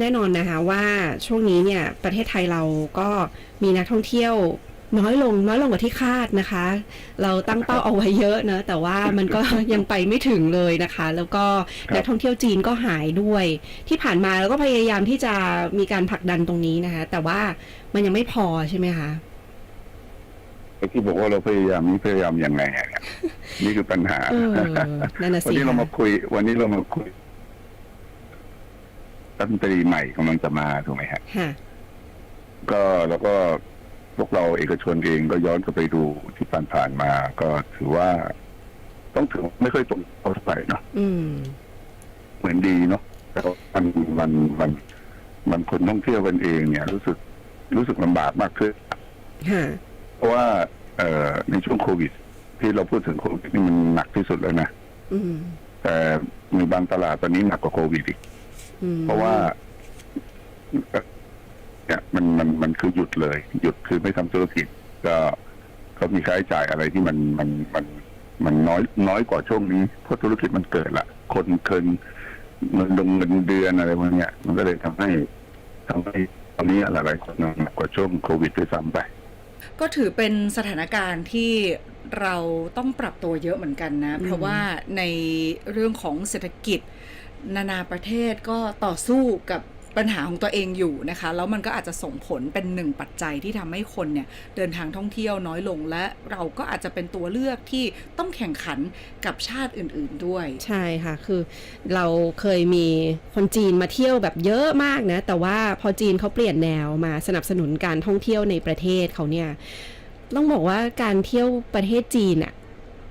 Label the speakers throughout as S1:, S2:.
S1: แน่นอนนะคะว่าช่วงนี้เนี่ยประเทศไทยเราก็มีนักท่องเที่ยวน้อยลงน้อยลงกว่าที่คาดนะคะ เราตั้งเป้าเอาไว้เยอะนะแต่ว่ามันก็ยังไปไม่ถึงเลยนะคะ แล้วก็นักท่องเที่ยวจีนก็หายด้วย ที่ผ่านมาเราก็พยายามที่จะมีการผลักดันตรงนี้นะคะ แต่ว่ามันยังไม่พอใช่ไหมคะ
S2: ไอ้ที่บอกว่าเราพยายามนี้พยายามยังไงอะเนี่ยนี่คือปัญหา
S1: เออนั่นน่ะ
S2: วัน
S1: สิ
S2: นี้เรามา
S1: คะ
S2: คุย วันนี้เรามาคุย รัฐมนตรีใหม่กำลังจะมาถูกไหมฮะ
S1: ค่ะ
S2: ก็แล้วก็พวกเราเอกชนเองก็ย้อนกลับไปดูที่ผ่านๆมา ก็ถือว่า ต้องถือว่าไม่ค่อยตรงเท่าไหร่เนาะ
S1: อืม
S2: เหมือนดีเนาะแต่ว่ามันมันมัน มันคนท่องเที่ยวกันเองเนี่ย รู้สึกรู้สึกลำบากมากขึ้น
S1: ค่ะ
S2: เพราะว่าเอ่อในช่วงโควิด ที่เราพูดถึงโควิดนี่มันหนักที่สุดแล้วนะ
S1: อืม
S2: แต่มีบางตลาดตอนนี้หนักกว่าโควิดอีก
S1: อืม
S2: เพราะว่าเนี่ยมันมันมันคือหยุดเลย หยุดคือไม่ทำธุรกิจ ก็ก็มีค่าใช้จ่ายอะไรที่มันมันมันมันน้อยน้อยกว่าช่วงนี้เพราะธุรกิจมันเกิดละคนเคินเงินดงเงินเดือนอะไรพวกเนี้ยมันก็เลยทำให้ทำให้ตอนนี้หลายๆคนหนักกว่าช่วงโควิดด้วยซ้ำไป
S3: ก็ถือเป็นสถานการณ์ที่เราต้องปรับตัวเยอะเหมือนกันนะ เพราะว่าในเรื่องของเศรษฐกิจ นานาประเทศก็ต่อสู้กับปัญหาของตัวเองอยู่นะคะ แล้วมันก็อาจจะส่งผลเป็นหนึ่งปัจจัยที่ทำให้คนเนี่ยเดินทางท่องเที่ยวน้อยลงและเราก็อาจจะเป็นตัวเลือกที่ต้องแข่งขันกับชาติอื่น ๆด้วย
S1: ใช่ค่ะ คือเราเคยมีคนจีนมาเที่ยวแบบเยอะมากนะ แต่ว่าพอจีนเขาเปลี่ยนแนวมาสนับสนุนการท่องเที่ยวในประเทศเขาเนี่ยต้องบอกว่าการเที่ยวประเทศจีนอะ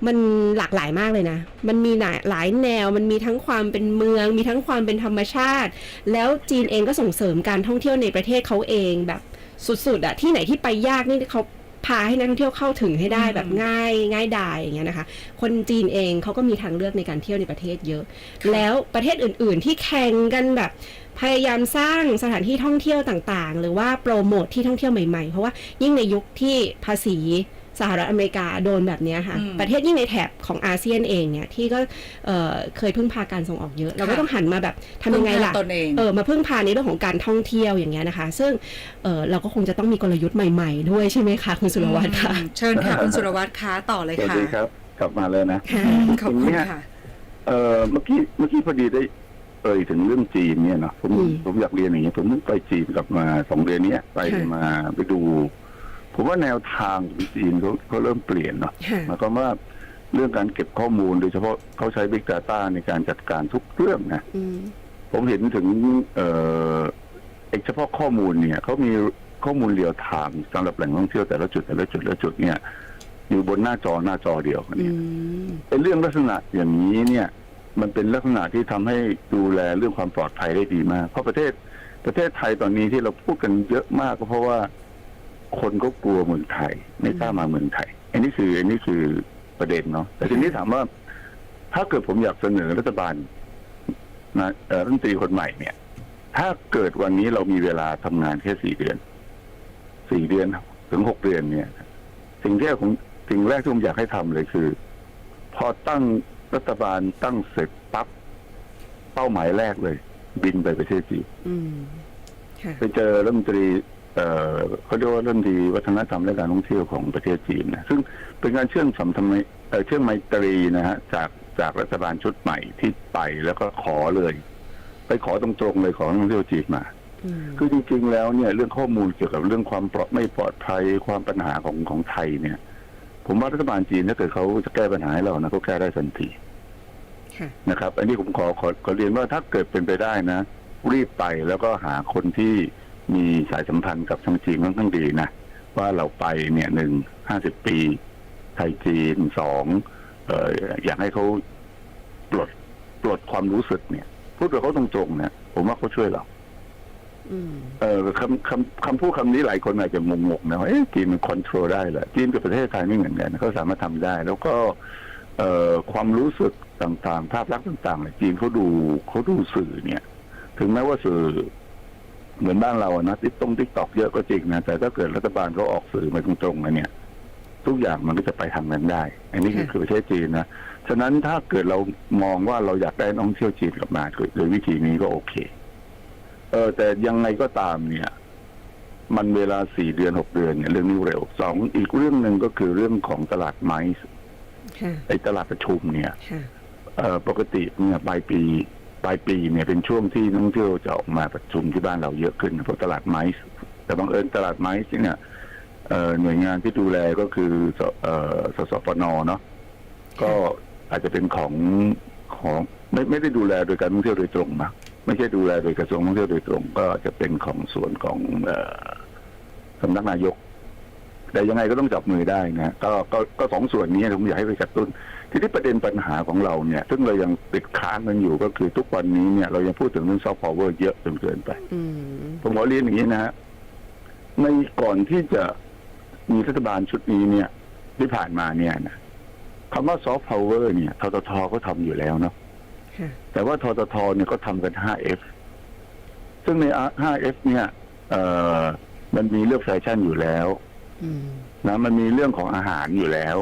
S1: มันหลากหลายมากเลยนะ มันมีหลายหลายแนว มันมีทั้งความเป็นเมือง มีทั้งความเป็นธรรมชาติ แล้วจีนเองก็ส่งเสริมการท่องเที่ยวในประเทศเขาเองแบบสุดๆอะที่ไหนที่ไปยากนี่เขาพาให้นักท่องเที่ยวเข้าถึงให้ได้แบบง่ายง่ายดายอย่างเงี้ยนะคะ คนจีนเองเขาก็มีทางเลือกในการเที่ยวในประเทศเยอะ แล้วประเทศอื่น ๆ ที่แข่งกันแบบพยายามสร้างสถานที่ท่องเที่ยวต่างๆ หรือว่าโปรโมทที่ท่องเที่ยวใหม่ๆ เพราะว่ายิ่งในยุคที่ภาษี สหรัฐอเมริกาโดนแบบเนี้ยค่ะ
S3: อืม
S1: ประเทศยิ่งในแถบของอาเซียนเองเนี่ยที่ก็เอ่อเคยพึ่งพาการส่งออกเยอะ เราก็
S3: ค่ะ
S1: ต้องหันมาแบบทำยังไงล่ะ
S3: พึ่พาตนเอง
S1: เออมาพึ่งพาในเรื่องของการท่องเที่ยวอย่างเงี้ยนะคะ ซึ่งเออเราก็คงจะต้องมีกลยุทธ์ใหม่ ๆ ด้วยใช่ไหมคะคุณสุรวัตรคะ
S3: อืมเชิญค่ะคุณสุรวัตรคะต่อเลย
S2: สวัส
S3: ค่ะ
S2: ดีครับ กลับมาเลยนะ
S1: ค่ะ
S3: ขอบคุณค่ะ
S2: เออเมื่อกี้เมื่อกี้พอดีได้เอ่ยถึงเรื่องจีนเนี่ยเนาะผม
S1: อืม
S2: ผมอยากเรียนอย่างเงี้ยผมเพิ่งไปจีนกลับมาสองเดือนเนี้ยไป
S1: ค่ะ
S2: มาไปดู ผมว่าแนวทางของจีนเขาเขาเริ่มเปลี่ยนเนาะ
S1: ค่ะ
S2: หมายความว่าเรื่องการเก็บข้อมูลโดยเฉพาะเขาใช้ Big Data ในการจัดการทุกเรื่องนะ
S1: อืม
S2: ผมเห็นถึง เอ่อเอกเฉพาะข้อมูลเนี่ยเขามีข้อมูลเรียวไทม์สำหรับแหล่งท่องเที่ยวแต่ละจุดแต่ละจุดแต่ละจุดเนี่ย อยู่บนหน้าจอหน้าจอเดียวกัน
S1: อื
S2: เนี่ย
S1: ม
S2: เป็นเรื่องลักษณะอย่างนี้เนี่ย มันเป็นลักษณะที่ทำให้ดูแลเรื่องความปลอดภัยได้ดีมาก เพราะประเทศประเทศไทยตอนนี้ที่เราพูดกันเยอะมากก็เพราะว่า คนก็กลัวเมืองไทย ไม่กล้ามาเมืองไทย อันนี้คืออันนี้คือประเด็นเนาะแต่ทีนี้ถามว่า ถ้าเกิดผมอยากเสนอรัฐบาลนะเอ่อรัฐมนตรีคนใหม่เนี่ย ถ้าเกิดวันนี้เรามีเวลาทำงานแค่สี่เดือนสี่เดือนถึงหกเดือนเนี่ย สิ่งที่ผมสิ่งแรกที่ผมอยากให้ทำเลยคือ พอตั้งรัฐบาลตั้งเสร็จปั๊บเป้าหมายแรกเลย บินไปประเทศจีน
S1: อืมค่ะ
S2: ไปเจอรัฐมนตรี เอ่อเขาเรียกว่ารัฐมนตรีวัฒนธรรมและการท่องเที่ยวของประเทศจีนนะซึ่งเป็นการเชื่อมสัมพันธ์เอ่อเชื่อมไมตรีนะฮะจากจากรัฐบาลชุดใหม่ที่ไปแล้วก็ขอเลย ไปขอตรงๆเลยขอนักท่องเที่ยวจีนมา
S1: อืม
S2: คือจริงๆแล้วเนี่ยเรื่องข้อมูลเกี่ยวกับเรื่องความปลอดไม่ปลอดภัยความปัญหาของของไทยเนี่ย ผมว่ารัฐบาลจีนถ้าเกิดเขาจะแก้ปัญหาให้เรานะเขาแก้ได้ทันที
S1: ค่ะ
S2: นะครับ อันนี้ผมขอขอขอเรียนว่าถ้าเกิดเป็นไปได้นะ รีบไปแล้วก็หาคนที่ มีสายสัมพันธ์กับทางจีนค่อนข้างดีนะว่าเราไปเนี่ยหนึ่งห้าสิบปี ไทยจีนสองเอ่ออยากให้เขาปลดปลดความรู้สึกเนี่ย พูดกับเขาตรงๆเนี่ยผมว่าเขาช่วยเรา
S1: อืม
S2: เออคำคำคำพูดคำนี้หลายคนอาจจะงงๆนะว่าเอ๊ะจีนมันคอนโทรลได้เหรอจีนกับประเทศไทยไม่เหมือนกันเขาสามารถทำได้ แล้วก็เอ่อความรู้สึกต่างๆ ภาพลักษณ์ต่างๆเนี่ยจีนเขาดูเขาดูสื่อเนี่ย ถึงแม้ว่าสื่อ เหมือนบ้านเราอะนะติ๊กตงติ๊กตอกเยอะก็จริงนะแต่ถ้าเกิดรัฐบาลเขาออกสื่อมาตรงๆนะเนี่ย ทุกอย่างมันก็จะไปทางนั้นได้ อันนี้คือ
S1: ค่ะ
S2: คือประเทศจีนนะฉะนั้นถ้าเกิดเรามองว่าเราอยากได้นักท่องเที่ยวจีนกลับมาโดยวิธีนี้ก็โอเค เออ แต่ยังไงก็ตามเนี่ย มันเวลาสี่เดือนหกเดือนเนี่ยเรื่องนี้เร็วสองอีกเรื่องหนึ่งก็คือเรื่องของตลาดไม้
S1: ค่ะ
S2: ไอ้ตลาดประชุมเนี่ย
S1: ค่ะ
S2: เอ่อปกติเนี่ยปลายปี ปลายปีเนี่ยเป็นช่วงที่นักท่องเที่ยวจะออกมาประชุมที่บ้านเราเยอะขึ้นเพราะตลาดไม้แต่บังเอิญตลาดไม้เนี่ยเอ่อหน่วยงานที่ดูแลก็คือสอสปนเนาะก็อาจจะเป็นของของไม่ไม่ได้ดูแลโดยการท่องเที่ยวโดยตรงนะไม่ใช่ดูแลโดยกระทรวงท่องเที่ยวโดยตรง ก็จะเป็นของส่วนของสำนักนายก แต่ยังไงก็ต้องจับมือได้นะก็ก็ก็สองส่วนนี้ผมอยากให้ไปกระตุ้น ทีนี้ประเด็นปัญหาของเราเนี่ยซึ่งเรายังติดค้างกันอยู่ก็คือทุกวันนี้เนี่ยเรายังพูดถึงเรื่องซอฟต์พาวเวอร์เยอะจนเกินไป
S1: อืม
S2: ผมขอเรียนอย่างนี้นะฮะในก่อนที่จะมีรัฐบาลชุดนี้เนี่ย ที่ผ่านมาเนี่ยนะคำว่าซอฟต์พาวเวอร์เนี่ยทททก็ทำอยู่แล้วเนาะ
S1: ค่ะ
S2: แต่ว่าทททเนี่ยก็ทำกัน 5F ซึ่งใน 5F เนี่ยเอ่อมันมีเรื่องแฟชั่นอยู่แล้ว
S1: อืม
S2: นะมันมีเรื่องของอาหารอยู่แล้ว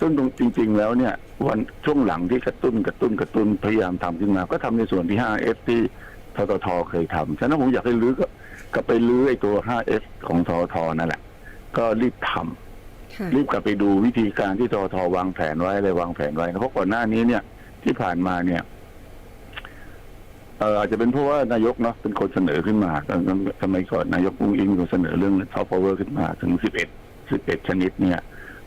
S2: ซึ่งตรงจริง ๆ แล้วเนี่ย วันช่วงหลังที่กระตุ้นกระตุ้นกระตุ้นพยายามทำขึ้นมา ก็ทำในส่วนที่ 5F ที่ทททเคยทำฉะนั้นผมอยากให้ลื้อก็กลับไปลื้อไอ้ตัว 5F ของทททนั่นแหละ ก็รีบทำ
S1: ค่ะ
S2: รีบกลับไปดูวิธีการที่ทททวางแผนไว้อะไรวางแผนไว้นะเพราะก่อนหน้านี้เนี่ย ที่ผ่านมาเนี่ย เอ่ออาจจะเป็นเพราะว่านายกเนาะเป็นคนเสนอขึ้นมาตอนนั้นสมัยก่อนนายกอุ้งอิงเป็นคนเสนอเรื่องซอฟต์พาวเวอร์ขึ้นมาถึง11 11ชนิดเนี่ย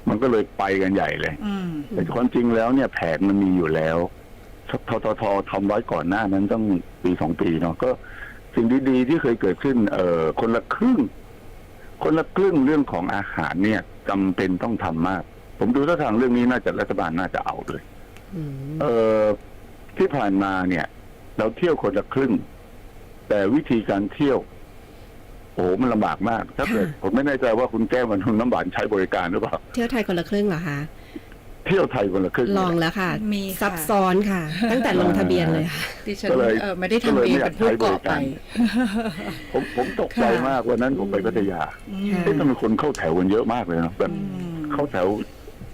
S2: มันก็เลยไปกันใหญ่เลย
S3: อืม
S2: แต่ความจริงแล้วเนี่ยแผนมันมีอยู่แล้วทททททำไว้ก่อนหน้านั้นต้องปีสองปีเนาะก็สิ่งดีๆ ที่เคยเกิดขึ้น เอ่อคนละครึ่ง คนละครึ่งเรื่องของอาหารเนี่ยจำเป็นต้องทำมาก ผมดูท่าทางเรื่องนี้น่าจะรัฐบาลน่าจะเอาเลย
S1: อืม
S2: เอ่อที่ผ่านมาเนี่ย เราเที่ยวคนละครึ่ง แต่วิธีการเที่ยวโอ้โหมันลำบากมาก ถ้าเกิดผมไม่แน่ใจว่าคุณแก้วมันคุณน้ำหวานใช้บริการหรือเปล่า
S1: เที่ยวไทยคนละครึ่งเหรอคะ
S2: เที่ยวไทยคนละครึ่ง
S1: ลองแล้วค่ะ
S3: มีค่ะ
S1: ซับซ้อนค่ะ ตั้งแต่ลงทะเบียนเลยค่ะ
S3: ดิฉัน
S2: ก็เลย
S3: เออไม่ได้ทำเองเป็นผู้ก่อไป
S2: ผมผมตกใจ
S3: ค่ะ
S2: มากวันนั้นผมไปพัทยา
S3: อื
S1: ค่ะ
S3: ม
S2: เอ๊ะทำไมคนเข้าแถวกันเยอะมากเลยเนาะแบบ
S3: อืม
S2: เข้าแถว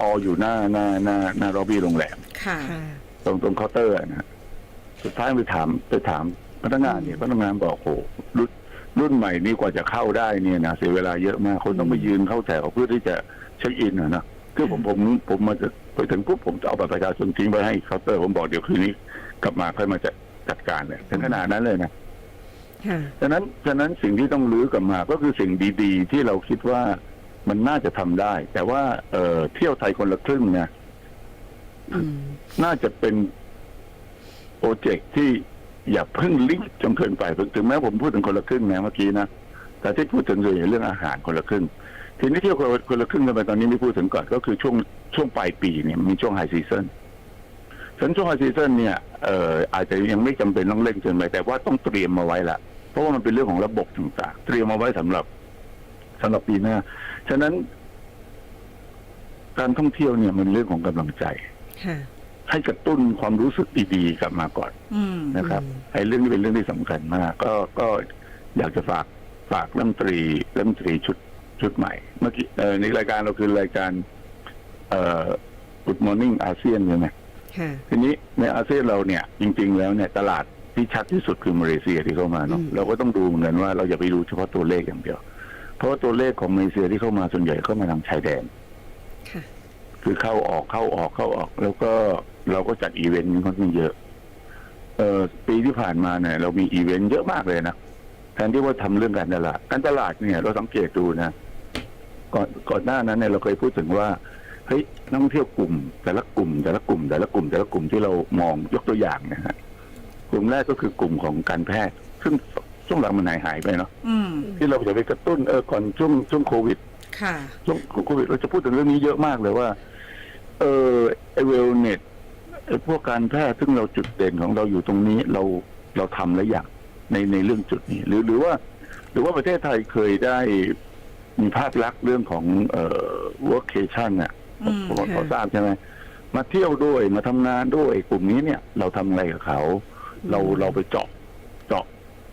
S2: อออยู่หน้าหน้าหน้าหน้าล็อบบี้โรงแรม
S3: ค่ะ
S1: ค่ะ
S2: ตรงตรงเคาน์เตอร์อะนะ สุดท้ายไปถามไปถามพนักงานเนี่ยพนักงานบอกโอ้โหรุ่นรุ่นใหม่นี้กว่าจะเข้าได้เนี่ยนะเสียเวลาเยอะมากคนต้องไปยืนเข้าแถวเพื่อที่จะเช็คอินอะนะคือผมผมผมมาจะไปถึงปุ๊บผมจะเอาบัตรประชาชนทิ้งไว้ให้เคาน์เตอร์ผมบอกเดี๋ยวคืนนี้ กลับมาค่อยมาจัดจัดการเลยถึงขนาดนั้นเลยนะ
S1: ค่ะ
S2: ฉะนั้นฉะนั้นสิ่งที่ต้องรื้อกลับมาก็คือสิ่งดีๆ ที่เราคิดว่ามันน่าจะทำได้ แต่ว่าเอ่อเที่ยวไทยคนละครึ่งเนี่ย
S1: อืม
S2: น่าจะเป็น โปรเจกต์ที่อย่าเพิ่งรีบจนเกินไปถึงแม้ผมพูดถึงคนละครึ่งนะเมื่อกี้นะแต่ที่พูดถึงคือเรื่องอาหารคนละครึ่งทีนี้เที่ยวคนละครึ่งกันไปตอนนี้ไม่พูดถึงก่อนก็คือช่วงช่วงปลายปีเนี่ยมีช่วงไฮซีซันฉันช่วงไฮซีซันเนี่ยเอ่ออาจจะยังไม่จำเป็นต้องเร่งเกินไปแต่ว่าต้องเตรียมมาไว้ละเพราะว่ามันเป็นเรื่องของระบบต่างๆเตรียมมาไว้สำหรับสำหรับปีหน้าฉะนั้น การท่องเที่ยวเนี่ยมันเรื่องของกำลังใจ ให้กระตุ้นความรู้สึกดีๆกลับมาก่อน
S3: อืม
S2: นะครับ
S1: อืม
S2: ไอ้เรื่องนี้เป็นเรื่องที่สำคัญมาก ก็ก็อยากจะฝากฝากรัฐมนตรีรัฐมนตรีชุดชุดใหม่ เมื่อกี้เอ่อในรายการเราคือรายการ เอ่อ Good Morning อาเซียนใช่ไหม
S1: ค่ะ
S2: ทีนี้ในอาเซียนเราเนี่ยจริง ๆ แล้วเนี่ยตลาดที่ชัดที่สุดคือมาเลเซียที่เข้ามาเนาะ
S1: อืม
S2: เราก็ต้องดูเหมือนกันว่าเราอย่าไปดูเฉพาะตัวเลขอย่างเดียว เพราะว่าตัวเลขของมาเลเซียที่เข้ามาส่วนใหญ่เข้ามาทางชายแดน
S1: ค่ะ
S2: คือเข้าออกเข้าออกเข้าออก แล้วก็เราก็จัดอีเวนต์ค่อนข้างเยอะ เออปีที่ผ่านมาเนี่ย เรามีอีเวนต์เยอะมากเลยนะแทนที่ว่าทำเรื่องการตลาดการตลาดเนี่ย เราสังเกตดูนะก่อนก่อนหน้านั้นเนี่ยเราเคยพูดถึงว่าเฮ้ยนักท่องเที่ยวกลุ่ม แต่ละกลุ่ม แต่ละกลุ่ม แต่ละกลุ่ม แต่ละกลุ่มที่เรามองยกตัวอย่างนะฮะกลุ่มแรกก็คือกลุ่มของการแพทย์ ซึ่งช่วงหลังมันหายหายไปเนาะ
S3: อืม
S2: ที่เราจะไปกระตุ้นเออก่อนช่วงช่วงโควิด
S3: ค่ะ
S2: ช่วงโควิดเราจะพูดถึงเรื่องนี้เยอะมากเลยว่า เออไอเวลเน็ตไอพวกการแพทย์ซึ่งเราจุดเด่นของเราอยู่ตรงนี้เราเราทำแล้วอย่างในในเรื่องจุดนี้ หรือหรือว่า หรือว่าประเทศไทยเคยได้มีภาพลักษณ์เรื่องของเอ่อ workation อะ
S3: อืม
S2: ผมว่า
S1: ค่ะ
S2: เขาทราบใช่ไหมมาเที่ยวด้วยมาทำงานด้วยกลุ่มนี้เนี่ย เราทำอะไรกับเขา เราเราไปเจาะเจาะ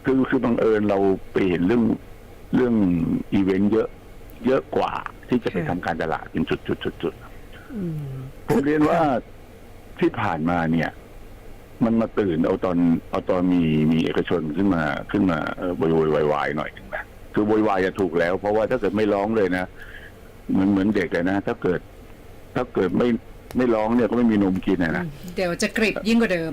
S2: คือคือบังเอิญเราไปเห็นเรื่องเรื่องอีเวนต์เยอะ เยอะกว่าที่จะไปทำการตลาดเป็นจุดจุดจุดจุด
S1: อืม
S2: ผมเรียนว่าที่ผ่านมาเนี่ย มันมาตื่นเอาตอนเอาตอนมีมีเอกชนขึ้นมาขึ้นมาเออโวยวายๆวายๆหน่อยหนึงนะคือโวยวายจะถูกแล้ว เพราะว่าถ้าเกิดไม่ร้องเลยนะเหมือนเหมือนเด็กเลยนะถ้าเกิด ถ้าเกิดไม่ไม่ร้องเนี่ยก็ไม่มีนมกินนะนะ
S3: เดี๋ยวจะกริบยิ่งกว่าเดิม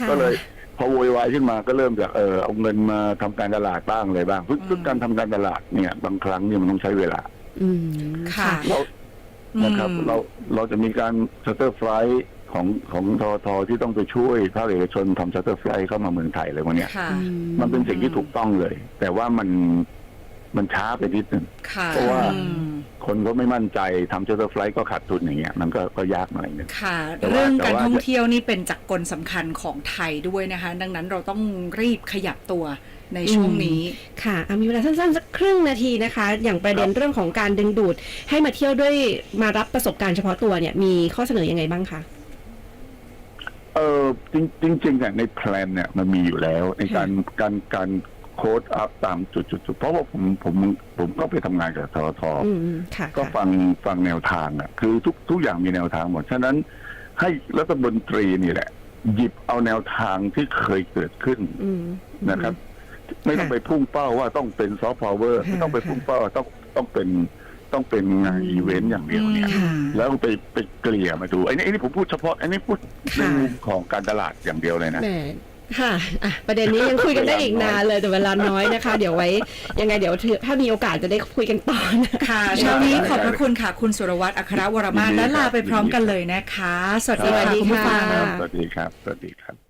S1: ค่ะ
S2: ก็เลยพอโวยวายขึ้นมาก็เริ่มจากเออเอาเงินมาทำการตลาดบ้างอะไรบ้างซึ่งซึ่งการทำการตลาดเนี่ย บางครั้งเนี่ยมันต้องใช้เวลา
S1: อืม
S3: ค่ะ
S2: เรา นะครับ
S3: อืม
S2: เราเราจะมีการชัตเตอร์ไฟล์ของของทอทอที่ต้องไปช่วยภาคเอกชนทำชัตเตอร์ไฟล์เข้ามาเมืองไทยอะไรพวกเนี้ย
S3: ค่ะ
S1: อื
S2: มันเป็นสิ่งที่ถูกต้องเลย แต่ว่ามัน มันช้าไปนิดนึง
S3: ค่ะ
S2: เพราะว่า
S3: อืม
S2: คนก็ไม่มั่นใจทำชัตเตอร์ไฟล์ก็ขาดทุนอย่างเงี้ยมันก็ก็ยากหน่อยนึง
S3: ค่ะ
S2: แต่ว่า
S3: เรื่อง
S2: แต่
S3: การ
S2: ว่า
S3: ท่องเที่ยวนี่เป็นจักรกลสำคัญของไทยด้วยนะคะ ดังนั้นเราต้องรีบขยับตัวในช่วงนี้
S1: ค่ะอะมีเวลาสั้นๆสักครึ่งนาทีนะคะ อย่างประเด็นเรื่องของการดึงดูด ให้มาเที่ยวด้วยมารับประสบการณ์เฉพาะตัวเนี่ยมีข้อเสนอยังไงบ้างคะ
S2: เออจริงจริงๆเนี่ยในแพลนเนี่ยมันมีอยู่แล้วในการการการ โค้ดอัพตามจุดจุดๆๆเพราะว่าผมผมผมก็ไปทำงานกับทอทอ
S1: อืมอืมค่ะ
S2: ก็
S1: ค่ะ
S2: ฟังฟังแนวทางอะ คือทุกทุกอย่างมีแนวทางหมด ฉะนั้นให้รัฐมนตรีนี่แหละ หยิบเอาแนวทางที่เคยเกิดขึ้น
S1: อืม
S2: นะครับ ไม่ต้องไปพุ่งเป้าว่าต้องเป็นซอฟต์พาวเวอร์
S1: ค่ะ
S2: ไม่ต้องไปพุ่งเป้าว่าต้องต้องเป็นต้องเป็นงานอีเวนต์อย่างเดียวเนี่ย
S1: ค่ะ
S2: แล้วไปไปเกลี่ยมาดูไอ้นี่ไอ้นี่ผมพูดเฉพาะไอ้นี่พูดใน
S1: ค่ะ
S2: มุมของการตลาดอย่างเดียวเลยนะ
S1: แหม ค่ะอะ ประเด็นนี้ยังคุยกันได้อีกนานเลยแต่เวลาน้อยนะคะ เดี๋ยวไว้ ยังไงเดี๋ยวถ้ามีโอกาสจะได้คุยกันต่อนะ
S3: ค่ะเช้านี้ขอบพระคุณค่ะ คุณสุรวัตรอัครวรมาศ
S2: ยินดี
S3: และลา
S2: ครับ
S3: ไปพร้อมกันเลยนะคะ สวัสดี
S1: สวั
S3: ค่ะ
S1: สดี
S3: คุณผู้ฟัง
S1: ค่ะ
S2: สวัสดีครับ สวัสดีครับ